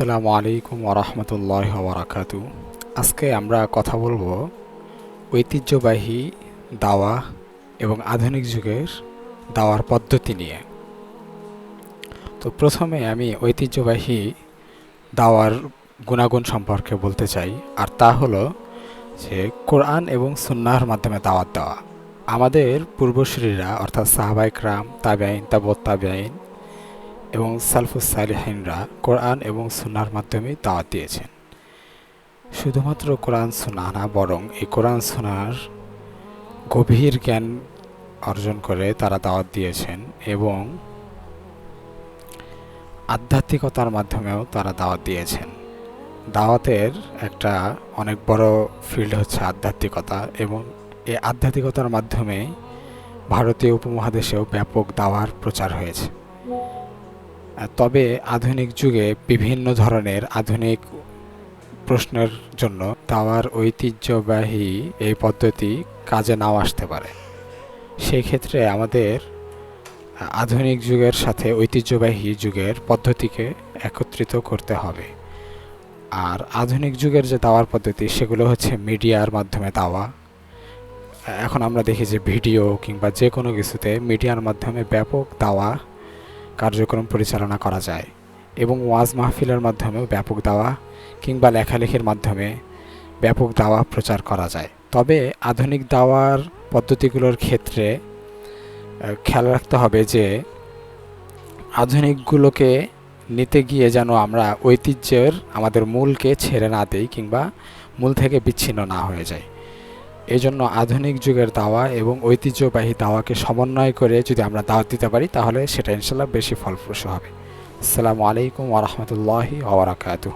আসসালামু আলাইকুম ওরহমতুল্লাহ ওবরাকাতু আজকে আমরা কথা বলব ঐতিহ্যবাহী দাওয়া এবং আধুনিক যুগের দাওয়ার পদ্ধতি নিয়ে। তো প্রথমে আমি ঐতিহ্যবাহী দাওয়ার গুণাগুণ সম্পর্কে বলতে চাই, আর তা হলো যে কোরআন এবং সুন্নাহর মাধ্যমে দাওয়াত দেওয়া। আমাদের পূর্বসূরীরা অর্থাৎ সাহাবাইকরাম তাবেআইন তাবত তাবেআইন এবং সালফুস সালিহিনরা কোরআন এবং সুনার মাধ্যমে দাওয়াত দিয়েছেন। শুধুমাত্র কোরআন শোনা না, বরং এই কোরআন শোনার গভীর জ্ঞান অর্জন করে তারা দাওয়াত দিয়েছেন এবং আধ্যাত্মিকতার মাধ্যমেও তারা দাওয়াত দিয়েছেন। দাওয়াতের একটা অনেক বড় ফিল্ড হচ্ছে আধ্যাত্মিকতা এবং এই আধ্যাত্মিকতার মাধ্যমে ভারতীয় উপমহাদেশেও ব্যাপক দাওয়ার প্রচার হয়েছে। তবে আধুনিক যুগে বিভিন্ন ধরনের আধুনিক প্রশ্নের জন্য তাওয়ার ঐতিহ্যবাহী এই পদ্ধতি কাজে নাও আসতে পারে। সেই ক্ষেত্রে আমাদের আধুনিক যুগের সাথে ঐতিহ্যবাহী যুগের পদ্ধতিকে একত্রিত করতে হবে। আর আধুনিক যুগের যে দাওয়ার পদ্ধতি, সেগুলো হচ্ছে মিডিয়ার মাধ্যমে দাওয়া এখন আমরা দেখি যে ভিডিও কিংবা যে কোনো কিছুতে মিডিয়ার মাধ্যমে ব্যাপক দাওয়া কার্যক্রম পরিচালনা করা যায় এবং ওয়াজ মাহফিলের মাধ্যমেও ব্যাপক দাওয়া কিংবা লেখালেখির মাধ্যমে ব্যাপক দাওয়া প্রচার করা যায়। তবে আধুনিক দাওয়ার পদ্ধতিগুলোর ক্ষেত্রে খেয়াল রাখতে হবে যে আধুনিকগুলোকে নিতে গিয়ে যেন আমরা ঐতিহ্যের, আমাদের মূলকে ছেড়ে না দিই কিংবা মূল থেকে বিচ্ছিন্ন না হয়ে যায় এই জন্য আধুনিক যুগের দাওয়া এবং ঐতিহ্যবাহী দাওয়াকে সমন্বয় করে যদি আমরা দাওয়াত দিতে পারি, তাহলে সেটা ইনশাল্লাহ বেশি ফলপ্রসূ হবে। আসসালামু আলাইকুম ওরহমতুল্লাহি ওবরাকাতু